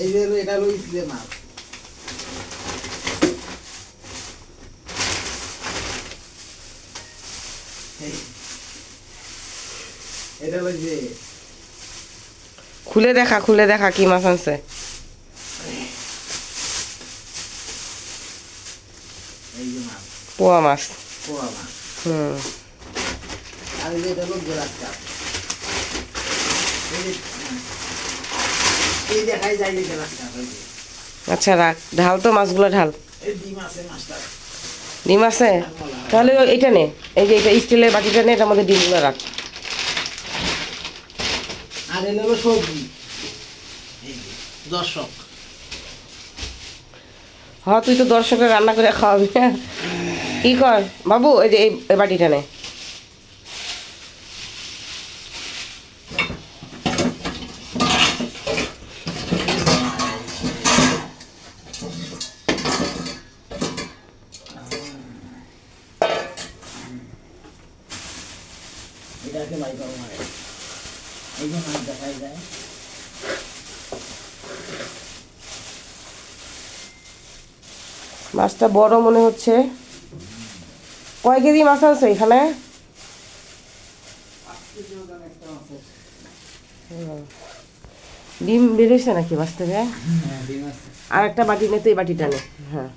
এই যে এটা হলো ইসলে মাছ। এটা হলো যে খুলে দেখা খুলে দেখা কি মাছ আনছে। এই যে মাছ। পোয়া মাছ। পোয়া মাছ। হুম। আর এটা হলো গ্লাস কাপ আচ্ছা রাখ। ঢাল তো মাছগুলো ঢাল। ডিম আছে তাহলে এইটা নে। এই যে এটা স্টিলের বাটিটা নে এটার মধ্যে ডিমগুলো রাখ। আর এলো হলো সবজি। দর্শক। হ তুই তো দর্শকের রান্না করে খাওয়াবি। কি কর? বাবু এই যে এই এই বাটিটা নে। এটাকে মানে এই যে মাছ দেখাই যায়। মাছটা বড় মনে হচ্ছে। কয় কেজি মাছ আছে। এখানে ডিম বেরোইছে নাকি মাছ থেকে? হ্যাঁ আর একটা বাটি নে তো এই বাটিটা নে। হ্যাঁ।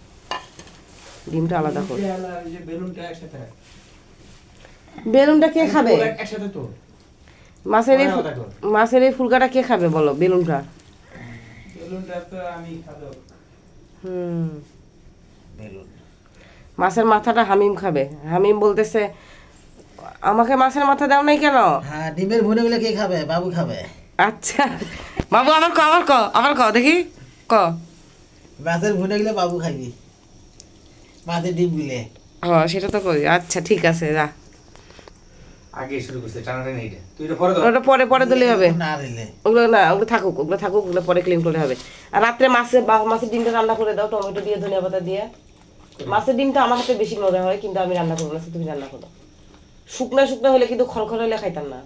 ডিমটা আলাদা কর। বেলুনটা কে খাবে? একসাথে তো। মাছের এই। মাছের এই ফুলকাটা কে খাবে বলো বেলুনটা? বেলুনটা তো আমি খাব। হুম। বেলুন। মাছের মাথাটা হামিম খাবে। হামিম বলতেছে আমাকে মাছের মাথা দাও নাই কেন? হ্যাঁ ডিমের ভুনে গুলো কে খাবে? বাবু খাবে। আচ্ছা। বাবু আবার ক আবার ক আবার ক দেখি। ক। মাছের ভুনে গুলো বাবু খাবি। মাছের ডিম গুলে। ও সেটা তো কই আচ্ছা ঠিক আছে যা। আগে শুরু করছে টানাটা এটা তুই এটা পরে ওটা পরে পরে দিলেই হবে। না দিলে ওগুলো না ওগুলো থাকুক ওগুলো থাকুক ওগুলো পরে ক্লিন করলে হবে। আর রাত্রে মাছের বা- মাছের ডিমটা রান্না করে দাও টমেটো দিয়ে ধনিয়া পাতা দিয়ে। মাছের ডিমটা আমার হাতে বেশি মজা হয় কিন্তু আমি রান্না করব না তুমি রান্না করো। শুকনা শুকনা হলে কিন্তু খড়খড় হলে খাইতাম না।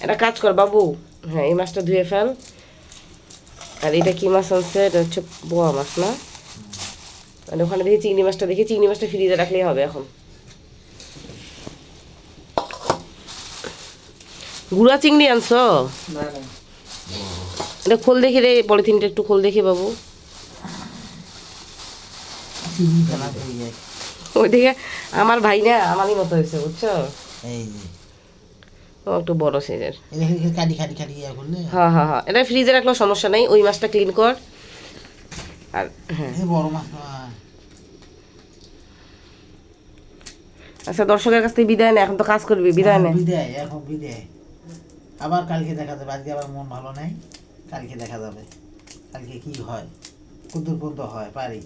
এটা একটা কাজ কর বাবু। হ্যাঁ এই মাছটা ধুয়ে ফেল। আর এটা কি মাছ আনছে? এটা হচ্ছে বোয়া মাছ না? আর ওখানে দেখি চিংড়ি মাছটা দেখি চিংড়ি মাছটা ফ্রিজে রাখলেই হবে এখন। গুড়া চিংড়ি আনছো? এটা খোল দেখি রে পলিথিনটা একটু খোল দেখি বাবু। ওইদিকে আমার ভাই না আমারই মতো হয়েছে বুঝছ? ও একটু বড় সাইজের হ্যাঁ হ্যাঁ হ্যাঁ। এটা ফ্রিজে রাখলেও সমস্যা নেই ওই মাছটা ক্লিন কর। আর হ্যাঁ। আচ্ছা দর্শকের কাছ থেকে বিদায় নেই এখন তো কাজ করবি বিদায় নে। বিদায় এখন বিদায়। আবার কালকে দেখা যাবে আজকে আবার মন ভালো নাই কালকে দেখা যাবে। কালকে কি হয়? কত পর্যন্ত হয়? পারি।